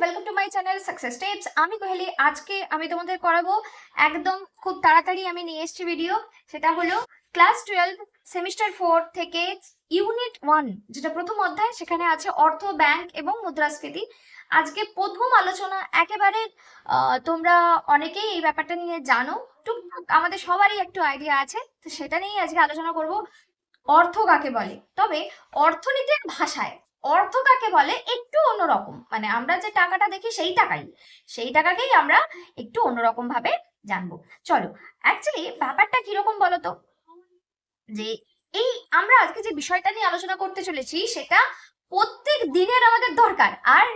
Welcome to my channel Success Tips আমি কোহেলি, আজকে আমি তোমাদের করাবো একদম খুব তাড়াতাড়ি আমি নিয়ে এসেছি ভিডিও সেটা হলো ক্লাস টুয়েলভ সেমিস্টার ফোর থেকে ইউনিট ওয়ান যেটা প্রথম অধ্যায়, সেখানে আছে অর্থ ব্যাংক এবং মুদ্রাস্ফীতি। আজকে প্রথম আলোচনা, একেবারে তোমরা অনেকেই এই ব্যাপারটা নিয়ে জানো। টুকটাক আমাদের সবারই একটু আইডিয়া আছে, তো সেটা নিয়েই আজকে আলোচনা করব। অর্থ কাকে বলে? তবে অর্থনীতির ভাষায় অর্থ কাকে বলে একটু অন্যরকম। মানে আমরা যে টাকাটা দেখি সেই টাকাই। সেই টাকাকেই আমরা একটু অন্যরকম ভাবে জানব। চলো অ্যাকচুয়ালি ব্যাপারটা কীরকম বলতো? যে এই আমরা আজকে যে বিষয়টা নিয়ে আলোচনা করতে চলেছি সেটা প্রত্যেক দিনের আমাদের দরকার। আর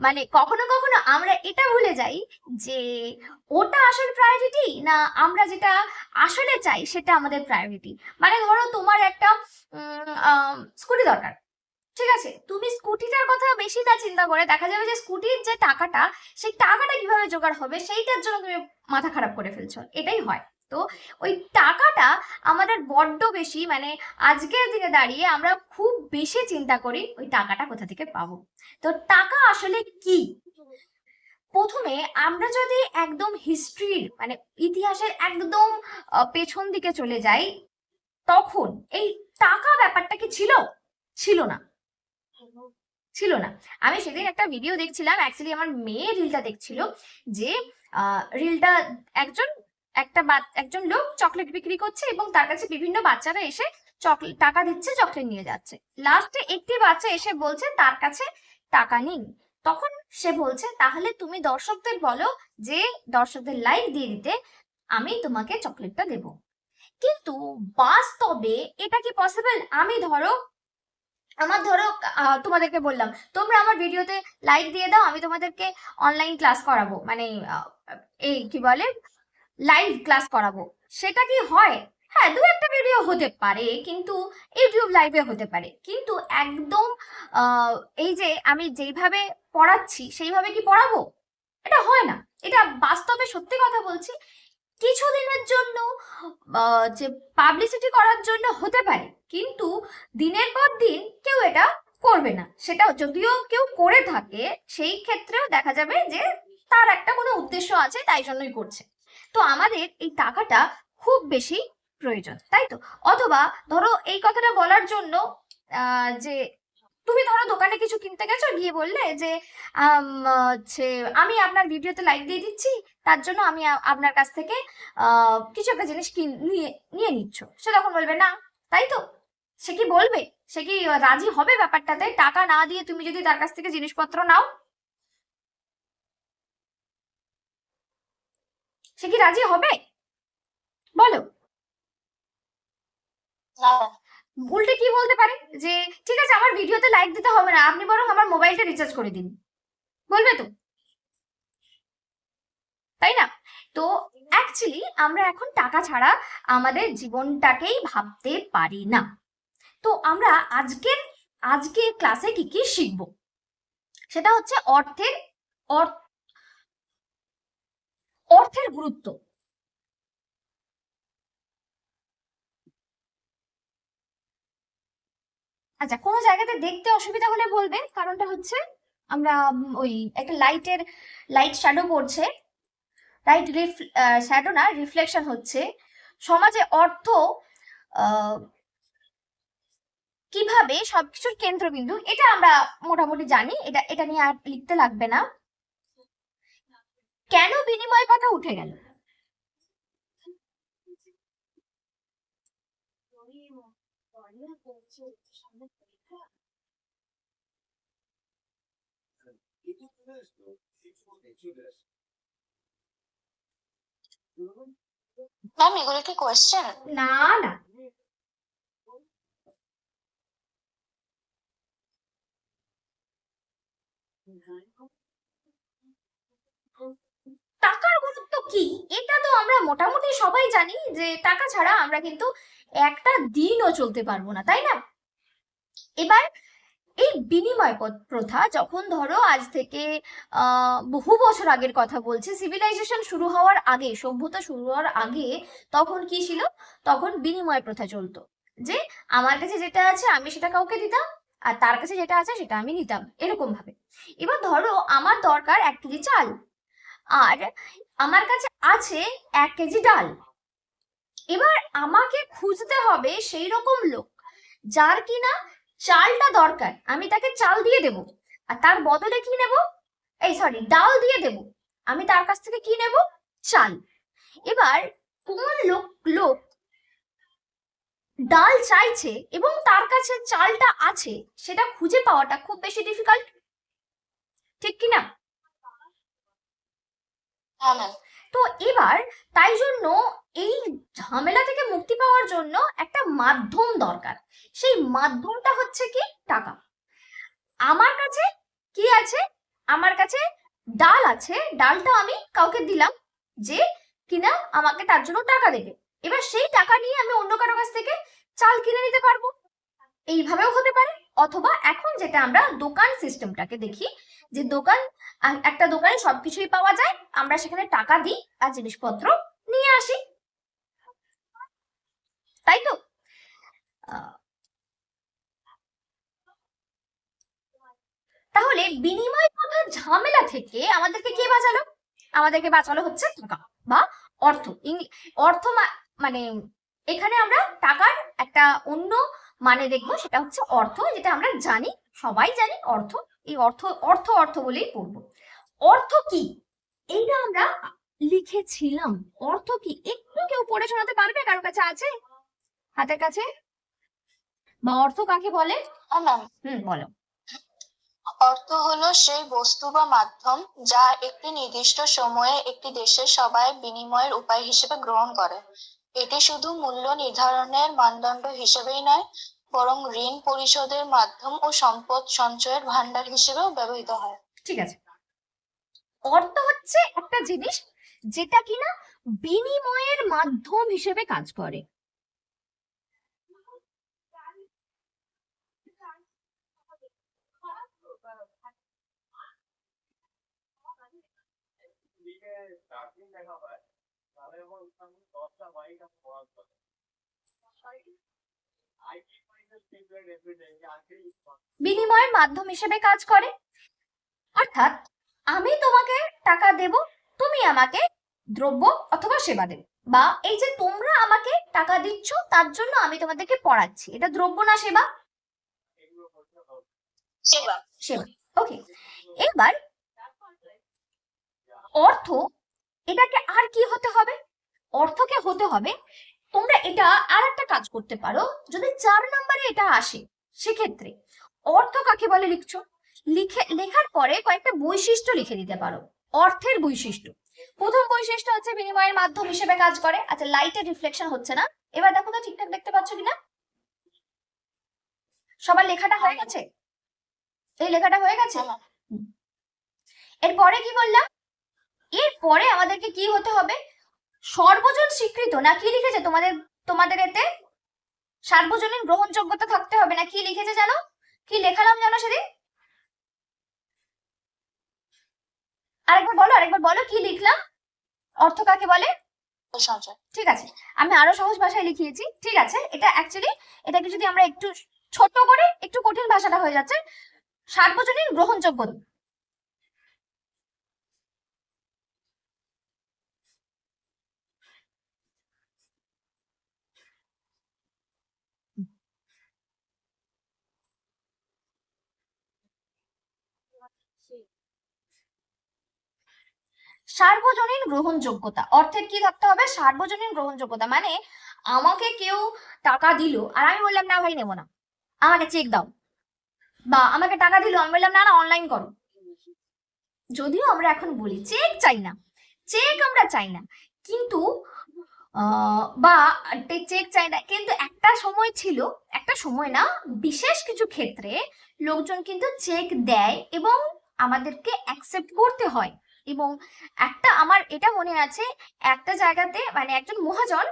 মানে কখনো কখনো আমরা এটা ভুলে যাই যে ওটা আসল প্রায়োরিটি না আমরা যেটা আসলে চাই সেটা আমাদের প্রায়োরিটি মানে ধরো তোমার একটা স্কুটি দরকার। ঠিক আছে, তুমি স্কুটিটার কথা বেশি না চিন্তা করে, দেখা যাবে যে স্কুটির যে টাকাটা, সেই টাকাটা কীভাবে জোগাড় হবে, সেইটার জন্য তুমি মাথা খারাপ করে ফেলছো। এটাই হয়। তো ওই টাকাটা আমাদের বড্ড বেশি মানে আজকের দিনে দাঁড়িয়ে আমরা খুব বেশি চিন্তা করি ওই টাকাটা কোথা থেকে পাবো। তো টাকা আসলে কি? প্রথমে আমরা যদি একদম হিস্ট্রির মানে ইতিহাসের একদম পেছন দিকে চলে যাই, তখন এই টাকা ব্যাপারটা কি ছিল? ছিল না। ছিল না। আমি সেদিন একটা ভিডিও দেখছিলাম অ্যাকচুয়ালি আমার মেয়ে রিলটা দেখছিল যে রিলটা একজন, একটা একজন লোক চকলেট বিক্রি করছে এবং তার কাছে বিভিন্ন বাচ্চারা এসে চকলেট টাকা দিচ্ছে চকলেট নিয়ে যাচ্ছে। লাস্টে একটি বাচ্চা এসে বলছে, তার কাছে টাকা নেই। তখন সে বলছে, তাহলে তুমি দর্শকদের বলো যে, দর্শকদের লাইক দিয়ে দিতে আমি তোমাকে চকলেটটা দেব। কিন্তু বাস্তবে এটা কি পসিবল আমি ধরো আমার ধরো তোমাদেরকে বললাম, তোমরা আমার ভিডিওতে লাইক দিয়ে দাও, আমি তোমাদেরকে অনলাইন ক্লাস করাবো মানে এই কি বলে লাইভ ক্লাস করাবো। সেটা কি হয়? হ্যাঁ দু একটা ভিডিও হতে পারে, কিন্তু ইউটিউব লাইভে হতে পারে। কিন্তু একদম এই যে আমি যেইভাবে পড়াচ্ছি, সেইভাবে কি পড়াবো? এটা হয় না। এটা বাস্তবে সত্যি কথা বলছি কিছুদিনের জন্য যে পাবলিসিটি করার জন্য হতে পারে, কিন্তু দিনের পর দিন কেউ এটা করবে না। সেটা যদিও কেউ করে থাকে, সেই ক্ষেত্রেও দেখা যাবে যে তার একটা কোনো উদ্দেশ্য আছে, তাই জন্যই করছে। তো আমাদের এই টাকাটা খুব বেশি প্রয়োজন, তাই তো? অথবা ধরো এই কথাটা বলার জন্য যে তুমি ধরো দোকানে কিছু কিনতে গেছো, গিয়ে বললে যে হচ্ছে, আমি আপনার ভিডিওতে লাইক দিয়ে দিচ্ছি, তার জন্য আমি আপনার কাছ থেকে কিছু একটা জিনিস নিয়ে নিয়ে নিচ্ছ। সে তখন বলবে, না। তাই তো? সে কি বলবে? সে কি রাজি হবে ব্যাপারটাতে? টাকা না দিয়ে তুমি যদি তার কাছ থেকে জিনিসপত্র নাও? সে কি রাজি হবে? বলো। উল্টে কি বলতে পারে? যে ঠিক আছে, আমার ভিডিওতে লাইক দিতে হবে না, আপনি বরং আমার মোবাইলটা রিচার্জ করে দিন। বলবে তো? তাই না? তো অ্যাকচুয়ালি আমরা এখন টাকা ছাড়া আমাদের জীবনটাকেই ভাবতে পারি না। তো আমরা আজকের, আজকে ক্লাসে কি কি শিখব? সেটা হচ্ছে অর্থের অর- অর্থের গুরুত্ব। আচ্ছা কোনো জায়গাতে দেখতে অসুবিধা হলে বলবেন। কারণটা হচ্ছে, আমরা ওই একটা লাইটের, লাইট শ্যাডো পড়ছে। লাইট রিফ শ্যাডো না রিফ্লেকশন হচ্ছে। সমাজে অর্থ কীভাবে সবকিছুর কেন্দ্রবিন্দু, এটা আমরা মোটামুটি জানি। এটা এটা নিয়ে আর লিখতে লাগবে না। কেন বিনিময় কথা উঠে গেল? ম্যাম এগুলো কি কোয়েশ্চেন না না টাকার গুরুত্ব কি? এটা তো আমরা মোটামুটি সবাই জানি যে টাকা ছাড়া আমরা কিন্তু একটা দিনও চলতে পারব না, তাই না? এবার এই বিনিময় প্রথা যখন ধরো আজ থেকে বহু বছর আগের কথা বলছি সিভিলাইজেশন শুরু হওয়ার আগে, সভ্যতা শুরু হওয়ার আগে তখন কি ছিল? তখন বিনিময় প্রথা চলতো। যে আমার কাছে যেটা আছে আমি সেটা কাউকে দিতাম, আর তার কাছে যেটা আছে সেটা আমি নিতাম, এরকম ভাবে। এবার ধরো আমার দরকার এক কেজি চাল। আর আমার কাছে আছে এক কেজি ডাল। এবার আমাকে খুঁজতে হবে সেই রকম লোক যার কিনা চালটা দরকার। আমি তাকে চাল দিয়ে দেব। আর তার বদলে কি নেব? এই সরি ডাল দিয়ে দেব। আমি তার কাছ থেকে কি নেব? চাল। এবার কোন লোক লোক ডাল চাইছে এবং তার কাছে চালটা আছে, সেটা খুঁজে পাওয়াটা খুব বেশি ডিফিকাল্ট ঠিক কি না ম্যাম তো এবার তাই জন্য এই ঝামেলা থেকে মুক্তি পাওয়ার জন্য একটা মাধ্যম দরকার। সেই মাধ্যমটা হচ্ছে কি টাকা। আমার কাছে কি আছে? আমার কাছে ডাল আছে। ডালটা আমি কাউকে দিলাম যে কিনা আমাকে তার জন্য টাকা দেবে। এবার সেই টাকা নিয়ে আমি অন্য কারও কাছ থেকে চাল কিনে নিতে পারব। এইভাবেও হতে পারে। অথবা এখন যেটা আমরা দোকান সিস্টেমটাকে দেখি যে দোকান একটা দোকানে সবকিছুই পাওয়া যায়, আমরা সেখানে টাকা দিই আর জিনিসপত্র নিয়ে আসি। তাই তো? তাহলে বিনিময় প্রথার ঝামেলা থেকে আমাদেরকে কে বাঁচালো? আমাদেরকে বাঁচালো হচ্ছে টাকা বা অর্থ। অর্থ মানে এখানে আমরা টাকার একটা অন্য মানে দেখব, সেটা হচ্ছে অর্থ, যেটা আমরা জানি, সবাই জানি অর্থ। এই অর্থ অর্থ অর্থ বলেই পড়ব। অর্থ কি? এইটা আমরা লিখেছিলাম। অর্থ কি? একটু কেউ পড়ে শোনাতে পারবে? কারও কাছে আছে? হাতের কাছে? বা অর্থ কাকে বলে? হুম বলো। অর্থ হলো সেই বস্তু বা মাধ্যম যা একটি নির্দিষ্ট সময়ে একটি দেশের সবাই বিনিময়ের উপায় হিসেবে গ্রহণ করে। এটি শুধু মূল্য নির্ধারণের মানদণ্ড হিসেবেই নয় বরং ঋণ পরিশোধের মাধ্যম ও সম্পদ সঞ্চয়ের ভান্ডার হিসেবেও ব্যবহৃত হয়। ঠিক আছে। অর্থ হচ্ছে একটা জিনিস যেটা কিনা বিনিময়ের মাধ্যম হিসেবে কাজ করে। বিনিময়ের মাধ্যম হিসেবে কাজ করে। অর্থাৎ আমি তোমাকে টাকা দেব তুমি আমাকে দ্রব্য অথবা সেবা দেবে। বা এই যে তোমরা আমাকে টাকা দিচ্ছ তার জন্য আমি তোমাদেরকে পড়াচ্ছি। এটা দ্রব্য না সেবা? সেবা। সেবা। ওকে। এবার অর্থ এটাকে আর কি হতে হবে? অর্থকে হতে হবে তোমরা এটা আর একটা কাজ করতে পারো। যদি চার নম্বরে এটা আসে সেক্ষেত্রে অর্থ কাকে বলে লিখছো? লিখে লেখার পরে কয়েকটা বৈশিষ্ট্য লিখে দিতে পারো। অর্থের বৈশিষ্ট্য। প্রথম বৈশিষ্ট্য হচ্ছে বিনিময়ের মাধ্যম হিসেবে কাজ করে। আচ্ছা লাইটের রিফ্লেকশন হচ্ছে না। এবার দেখো তো ঠিকঠাক দেখতে পাচ্ছ কিনা? সবার লেখাটা হয়ে গেছে? এই লেখাটা হয়ে গেছে? হ্যাঁ এরপরে কি বললাম? এরপরে আমাদেরকে কি হতে হবে? সর্বজন স্বীকৃত? না কি লিখেছে তোমাদের তোমাদের এতে? সার্বজনীন গ্রহণযোগ্যতা থাকতে হবে। না কি লিখেছে জানো? কি লেখালাম জানো সেদিন? আরেকবার বলো আরেকবার বলো কি লিখলাম? অর্থ কাকে বলে? ঠিক আছে আমি আরও সহজ ভাষায় লিখিয়েছি। ঠিক আছে এটা অ্যাকচুয়ালি এটাকে যদি আমরা একটু ছোট করে একটু কঠিন ভাষাটা হয়ে যাচ্ছে সার্বজনীন গ্রহণযোগ্য সার্বজনীন গ্রহণযোগ্যতা। অর্থের কি থাকতে হবে? সার্বজনীন গ্রহণযোগ্যতা। মানে আমাকে কেউ টাকা দিল আর আমি বললাম, না ভাই, নেব না। আমাকে চেক দাও। বা আমাকে টাকা দিল, আমি বললাম, না না অনলাইন করো। যদিও আমরা এখন বলি চেক চাই না। চেক আমরা চাই না। কিন্তু বা চেক চাই না। কিন্তু একটা সময় ছিল, একটা সময় না, বিশেষ কিছু ক্ষেত্রে লোকজন কিন্তু চেক দেয় এবং আমাদেরকে অ্যাকসেপ্ট করতে হয়। এবং একটা আমার এটা মনে আছে, একটা জায়গাতে মানে একজন মহাজন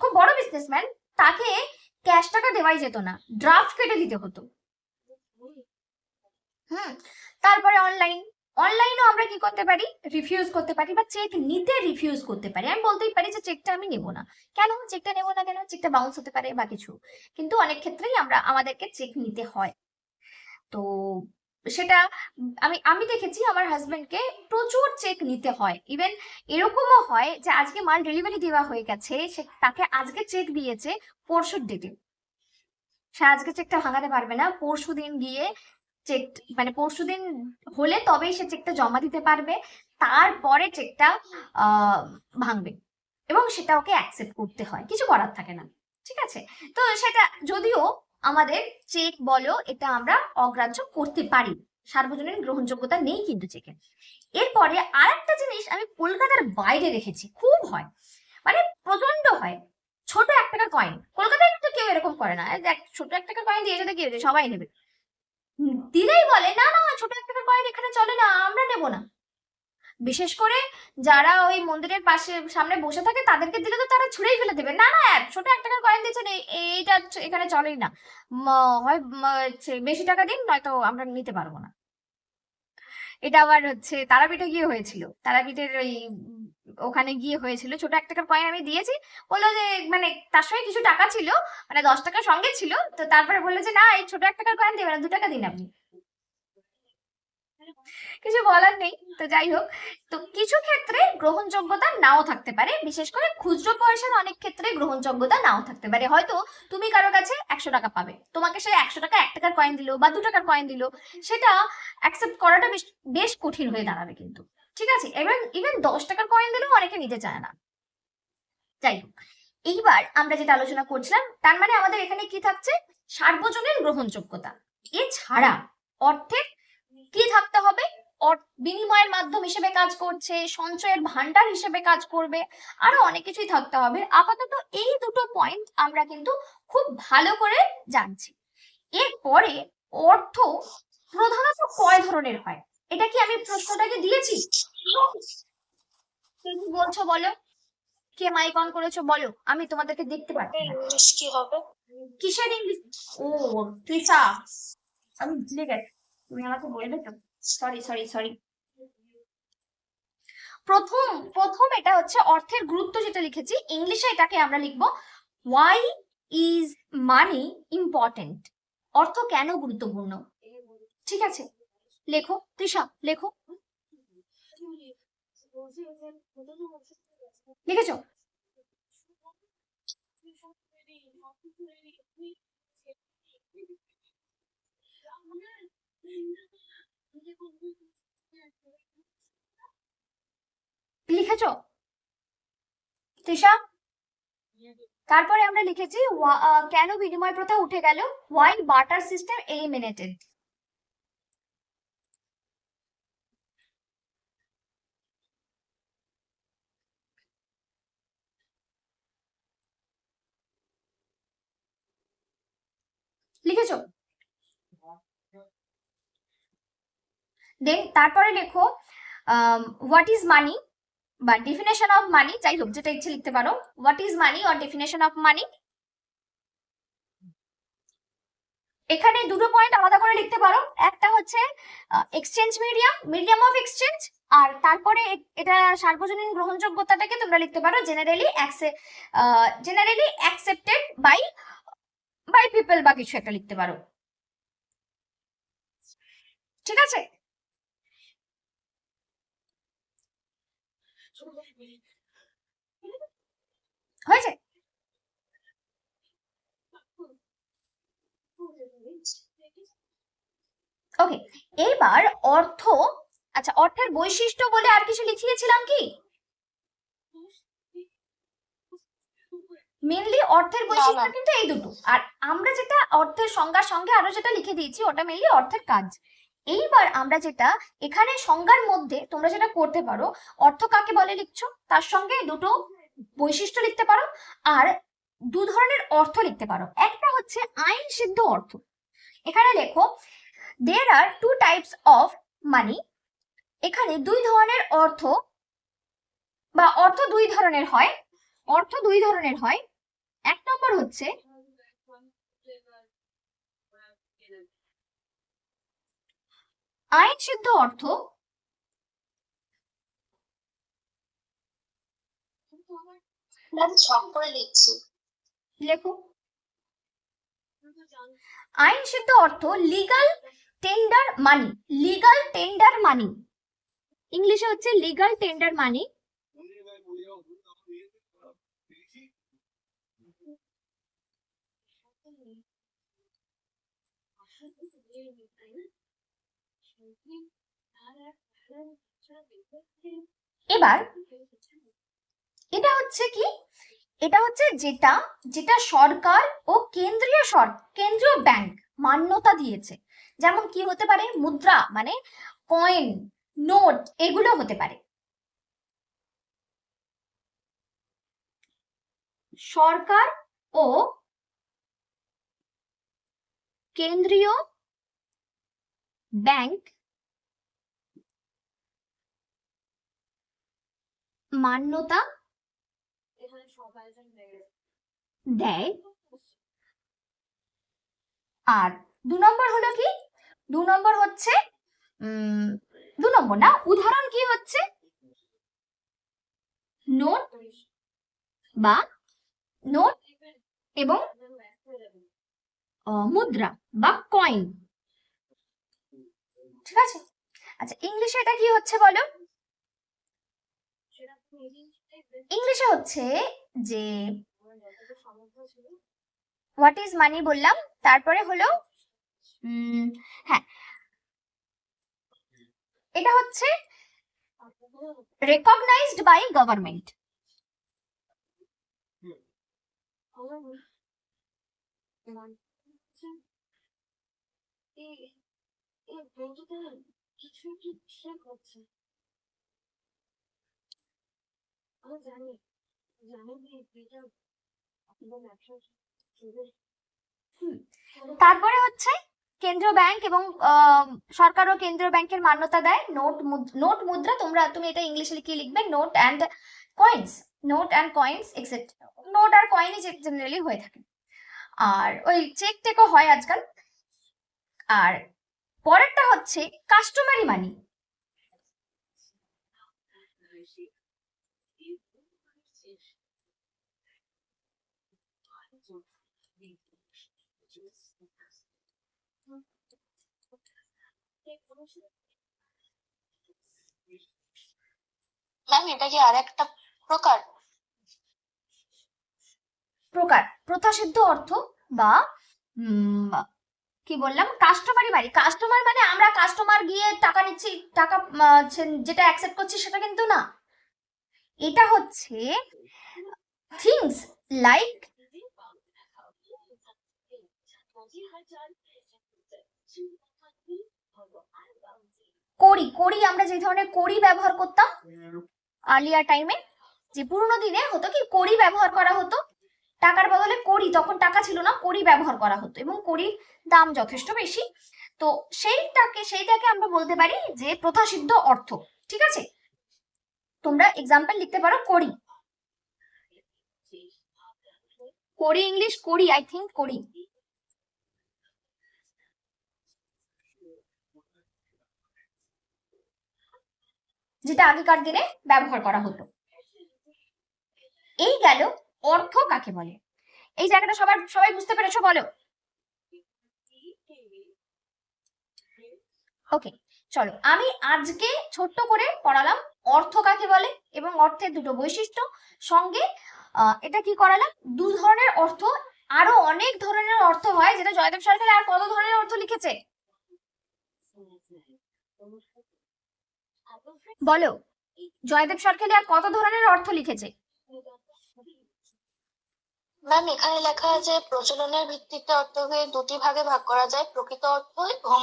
খুব বড় বিজনেসম্যান তাকে ক্যাশ টাকা দেওয়াই যেত না ড্রাফট কেটে দিতে হতো। হুম, তারপরে অনলাইন অনলাইনেও আমরা কি করতে পারি? রিফিউজ করতে পারি বা চেক নিতে রিফিউজ করতে পারি। আমি বলতেই পারি যে চেকটা আমি নেব না। কেন? চেকটা নেব না কেন? চেকটা বাউন্স হতে পারে বা কিছু। কিন্তু অনেক ক্ষেত্রেই আমরা আমাদেরকে চেক নিতে হয়। তো সেটা আমি আমি দেখেছি আমার হাজবেন্ডকে প্রচুর চেক নিতে হয়। ইভেন এরকমও হয় যে আজকে মাল ডেলিভারি দেওয়া হয়ে গেছে, সে তাকে আজকে চেক দিয়েছে পরশুর ডেটে সে আজকে চেকটা ভাঙাতে পারবে না, পরশু দিন গিয়ে চেক মানে পরশু দিন হলে তবেই সে চেকটা জমা দিতে পারবে, তারপরে চেকটা ভাঙবে। এবং সেটা ওকে অ্যাকসেপ্ট করতে হয়, কিছু করার থাকে না। ঠিক আছে? তো সেটা যদিও আমাদের চেক বলো, এটা আমরা অগ্রাহ্য করতে পারি। সার্বজনীন গ্রহণযোগ্যতা নেই কিন্তু চেকে এরপরে আরেকটা জিনিস আমি কলকাতার বাইরে দেখেছি, খুব হয়। মানে প্রচণ্ড হয়। ছোট এক টাকার কয়েন কলকাতায় কিন্তু কেউ এরকম করে না। দেখ, ছোট এক টাকার কয়েন দিয়ে যেতে কি সবাই নেবে। দিলেই বলে, না না, ছোট এক টাকার কয়েন এখানে চলে না, আমরা নেব না। বিশেষ করে যারা ওই মন্দিরের পাশে, সামনে বসে থাকে, তাদেরকে দিলে তো তারা ছুঁড়েই ফেলে দেবে। না না এক ছোট এক টাকার কয়েন দিয়েছেন এই- এইটা এখানে চলেই না। হয় বেশি টাকা দিন, নয়তো আমরা নিতে পারব না। এটা আবার হচ্ছে তারাপীঠে গিয়ে হয়েছিল। তারাপীঠের ওই, ওখানে গিয়ে হয়েছিল। ছোট এক টাকার কয়েন আমি দিয়েছি। বলল যে মানে তার সঙ্গে কিছু টাকা ছিল মানে দশ টাকা সঙ্গে ছিল, তো তারপরে বলল যে, না, এই ছোট এক টাকার কয়েন দেবে না, দু টাকা দিন আপনি। কিছু বলার নেই। তো যাই হোক, তো কিছু ক্ষেত্রে গ্রহণযোগ্যতা নাও থাকতে পারে। বিশেষ করে খুচরো পয়সার অনেক ক্ষেত্রে গ্রহণযোগ্যতা নাও থাকতে পারে। হয়তো তুমি কারও কাছে একশো টাকা পাবে। তোমাকে সে একশো টাকা, এক টাকার কয়েন দিলো বা দু টাকার কয়েন দিলো, সেটা অ্যাকসেপ্ট করাটা বেশ বেশ কঠিন হয়ে দাঁড়াবে কিন্তু। ঠিক আছে? এবার ইভেন দশ টাকার কয়েন দিলেও অনেকে নিতে চায় না। যাই হোক, এইবার আমরা যেটা আলোচনা করছিলাম, তার মানে আমাদের এখানে কি থাকছে? সার্বজনীন গ্রহণযোগ্যতা। এছাড়া অর্থের কি থাকতে হবে। বিনিময়ের মাধ্যম হিসেবে কাজ করছে সঞ্চয়ের ভান্ডার হিসেবে কাজ করবে আরও অনেক কিছুই থাকতে হবে। আপাতত এই দুটো পয়েন্ট আমরা কিন্তু খুব ভালো করে জানছি। এরপরে অর্থ প্রধানত কয় ধরনের হয়? এটা কি আমি প্রশ্নটাকে দিয়েছি? বলছো বলো? কে মাইক অন করেছ বলো? আমি তোমাদেরকে দেখতে পাচ্ছি ইংলিশ কি হবে? কিসের ইংলিশ? ও তৃষা আমি ভুলে গেছি। তুমি আমাকে সরি সরি সরি প্রথম প্রথম এটা হচ্ছে অর্থের গুরুত্ব যেটা লিখেছি, ইংলিশে এটাকে আমরা লিখব ওয়াই ইজ মানি ইম্পর্টেন্ট অর্থ কেন গুরুত্বপূর্ণ? ঠিক আছে? লেখো, তৃষা, লেখো। লিখেছো? লিখেছো? তৃষা? তারপরে আমরা লিখেছি কেন বিনিময় প্রথা উঠে গেল? ওয়াই বাটার সিস্টেম এলিমিনেটেড লিখেছো? দেন তারপরে লেখো হোয়াট ইজ মানি বা ডেফিনেশন অফ মানি যাই হোক, যেটা ইচ্ছে লিখতে পারো। What is money or definition of money এখানে দুটো পয়েন্ট আলাদা করে লিখতে পারো। একটা হচ্ছে exchange medium medium of exchange আর তারপরে এটা সার্বজনীন গ্রহণযোগ্যতাটাকে তোমরা লিখতে পারো generally generally accepted by by people বা কিছু একটা লিখতে পারো। ঠিক আছে? হয়েছে? ওকে এইবার অর্থ আচ্ছা অর্থের বৈশিষ্ট্য বলে আর কিছু লিখিয়েছিলাম কি? মেনলি অর্থের বৈশিষ্ট্য কিন্তু এই দুটো। আর আমরা যেটা অর্থের সংজ্ঞার সঙ্গে আরও যেটা লিখে দিয়েছি ওটা মেনলি অর্থের কাজ। এইবার আমরা যেটা এখানে সংজ্ঞার মধ্যে তোমরা যেটা করতে পারো, অর্থ কাকে বলে লিখছো? তার সঙ্গে দুটো বৈশিষ্ট্য লিখতে পারো আর দু ধরনের অর্থ লিখতে পারো। একটা হচ্ছে আইন সিদ্ধ অর্থ। এখানে লেখো there are two types of money এখানে দুই ধরনের অর্থ বা অর্থ দুই ধরনের হয়। অর্থ দুই ধরনের হয়। এক নম্বর হচ্ছে আইন সিদ্ধ অর্থ লেখো। আইন সিদ্ধ অর্থ legal tender money legal tender money ইংলিশে হচ্ছে লিগাল টেন্ডার মানি এবার এটা হচ্ছে কি? এটা হচ্ছে যেটা যেটা সরকার ও কেন্দ্রীয় সর, কেন্দ্রীয় ব্যাংক মান্যতা দিয়েছে। যেমন কি হতে পারে? মুদ্রা মানে কয়েন নোট এগুলো হতে পারে। সরকার ও কেন্দ্রীয় ব্যাংক মান্যতা দেয়। আর দু নম্বর হলো কি? দু নম্বর হচ্ছে দু নম্বর না উদাহরণ কি হচ্ছে? নোট বা নোট এবং মুদ্রা বা কয়েন। ঠিক আছে? আচ্ছা ইংলিশে এটা কি হচ্ছে বলো? ইংলিশে হচ্ছে যে হোয়াট ইজ মানি বললাম, তারপরে হলো হ্যাঁ। এটা হচ্ছে রেকগনাইজড বাই গভর্নমেন্ট কিছু কি ঠিক হচ্ছে আমি জানি জানি যে এটা আপনার ব্যবসা তারপরে হচ্ছে কেন্দ্রীয় ব্যাংক এবং আহ, সরকার ও কেন্দ্রীয় ব্যাংকের মান্যতা দেয়। নোট নোট মুদ্রা তোমরা তুমি এটা ইংলিশে লিখে লিখবে note and coins note and coins exact note আর কয়েনই জেনারেলি হয়ে থাকে। আর ওই চেক টেকও হয় আজকাল। আর পরেরটা হচ্ছে কাস্টমারি মানি ম্যাম, এটা কি আর একটা প্রকার? প্রকার। প্রথাসিদ্ধ অর্থ বা কি বললাম? কাস্টমারি মানি কাস্টমার মানে আমরা কাস্টমার গিয়ে টাকা নিচ্ছি, টাকা যেটা অ্যাকসেপ্ট করছি সেটা কিন্তু না। এটা হচ্ছে থিংস লাইক কড়ি কড়ি আমরা যে ধরনের কড়ি ব্যবহার করতাম আর্লিয়ার টাইমে যে পুরোনো দিনে হতো কি কড়ি ব্যবহার করা হতো। টাকার বদলে কড়ি তখন টাকা ছিল না কড়ি ব্যবহার করা হতো এবং কড়ির দাম যথেষ্ট বেশি। তো সেইটাকে সেইটাকে আমরা বলতে পারি যে প্রথাসিদ্ধ অর্থ, ঠিক আছে? তোমরা এক্সাম্পল লিখতে পারো কড়ি কড়ি ইংলিশ কড়ি আই থিঙ্ক কড়ি যেটা আগেকার দিনে ব্যবহার করা হতো। এই গেল অর্থ কাকে বলে? এই জায়গাটা সবার, সবাই বুঝতে পেরেছ বলো? ওকে চলো। আমি আজকে ছোট্ট করে পড়ালাম অর্থ কাকে বলে এবং অর্থের দুটো বৈশিষ্ট্য। সঙ্গে এটা কি করালাম? দু ধরনের অর্থ, আরও অনেক ধরনের অর্থ হয় যেটা জয়দেব সরকার আর কত ধরনের অর্থ লিখেছে? বলো জয়দেব সরকারি আর কত ধরনের অর্থ লিখেছে? ম্যাম এখানে লেখা আছে প্রচলনের ভিত্তিতে অর্থকে দুটি ভাগে ভাগ করা যায় প্রকৃত অর্থ এবং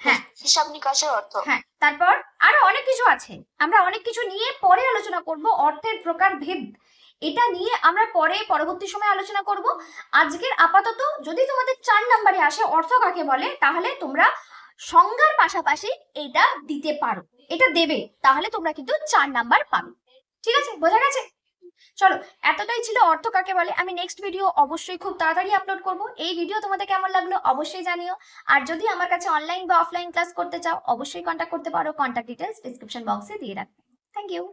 হ্যাঁ। হিসাব নিকাশের অর্থ। হ্যাঁ তারপর আরও অনেক কিছু আছে। আমরা অনেক কিছু নিয়ে পরে আলোচনা করব অর্থের প্রকার ভেদ। এটা নিয়ে আমরা পরে পরবর্তী সময় আলোচনা করব। আজকের আপাতত যদি তোমাদের চার নম্বরে আসে অর্থ কাকে বলে তাহলে তোমরা সংজ্ঞার পাশাপাশি এটা দিতে পারো। এটা দেবে, তাহলে তোমরা কিন্তু চার নাম্বার পাবে। ঠিক আছে? বোঝা গেছে? চলো, এতটাই ছিল অর্থ কাকে বলে? আমি নেক্সট ভিডিও অবশ্যই খুব তাড়াতাড়ি আপলোড করব। এই ভিডিও তোমাদের কেমন লাগল অবশ্যই জানিও। আর যদি আমার কাছে অনলাইন বা অফলাইন ক্লাস করতে চাও, অবশ্যই কন্ট্যাক্ট করতে পারো। কন্ট্যাক্ট ডিটেলস ডিসক্রিপশন বক্সে দিয়ে রাখবে। Thank you